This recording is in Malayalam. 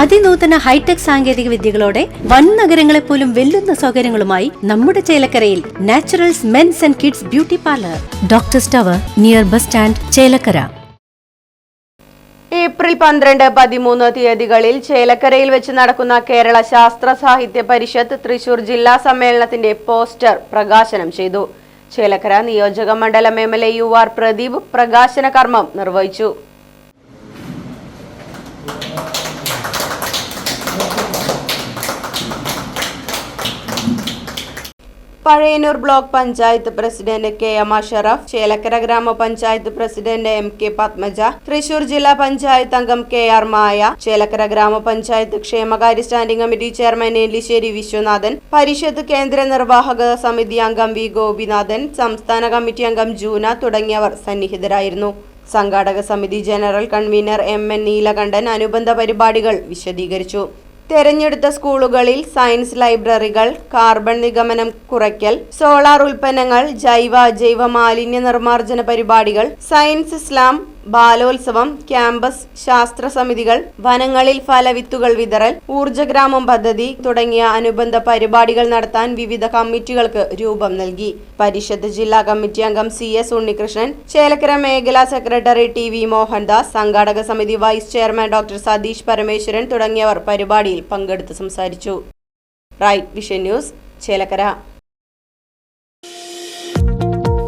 അതിനൂതന ഹൈടെക് സാങ്കേതിക വിദ്യകളോടെ വൻ നഗരങ്ങളെ പോലും വെല്ലുന്ന സൗകര്യങ്ങളുമായി നമ്മുടെ ചേലക്കരയിൽ Naturals men's and kids beauty parlour. Doctor tower near bus stand Chelakkara. April പന്ത്രണ്ട് പതിമൂന്ന് തീയതികളിൽ ചേലക്കരയിൽ വെച്ച് നടക്കുന്ന കേരള ശാസ്ത്ര സാഹിത്യ പരിഷത്ത് തൃശൂർ ജില്ലാ സമ്മേളനത്തിന്റെ പോസ്റ്റർ പ്രകാശനം ചെയ്തു. ചേലക്കര നിയോജക മണ്ഡലം M L A U R Pradeep പ്രകാശന കർമ്മം നിർവഹിച്ചു. Pazhayannur block panchayat president K M Ashraf Chelakkara ഗ്രാമപഞ്ചായത്ത് president M K Padmaja Thrissur ജില്ലാ പഞ്ചായത്ത് അംഗം കെ ആർ മായ ചേലക്കര ഗ്രാമപഞ്ചായത്ത് ക്ഷേമകാര്യ standing committee chairman Ellissery Viswanathan Parishad കേന്ദ്ര നിർവാഹക സമിതി അംഗം വി ഗോപിനാഥൻ സംസ്ഥാന കമ്മിറ്റി അംഗം ജൂന തുടങ്ങിയവർ സന്നിഹിതരായിരുന്നു. സംഘാടക സമിതി general convener M N Neelakantan അനുബന്ധ പരിപാടികൾ വിശദീകരിച്ചു. തെരഞ്ഞെടുത്ത സ്കൂളുകളിൽ സയൻസ് ലൈബ്രറികൾ കാർബൺ നിഗമനം കുറയ്ക്കൽ സോളാർ ഉൽപ്പന്നങ്ങൾ ജൈവ അജൈവ മാലിന്യ നിർമ്മാർജന പരിപാടികൾ സയൻസ് ഇസ്ലാം ബാലോത്സവം ക്യാമ്പസ് ശാസ്ത്ര സമിതികൾ വനങ്ങളിൽ ഫലവിത്തുകൾ വിതറൽ ഊർജഗ്രാമം പദ്ധതി തുടങ്ങിയ അനുബന്ധ പരിപാടികൾ നടത്താൻ വിവിധ കമ്മിറ്റികൾക്ക് രൂപം നൽകി. പരിഷത്ത് ജില്ലാ കമ്മിറ്റി അംഗം സി എസ് ഉണ്ണികൃഷ്ണൻ ചേലക്കര മേഖലാ സെക്രട്ടറി ടി വി മോഹൻദാസ് സംഘാടക സമിതി vice chairman doctor Satheesh Parameswaran തുടങ്ങിയവർ പരിപാടിയിൽ പങ്കെടുത്ത് സംസാരിച്ചു. Right Vision News Chelakkara.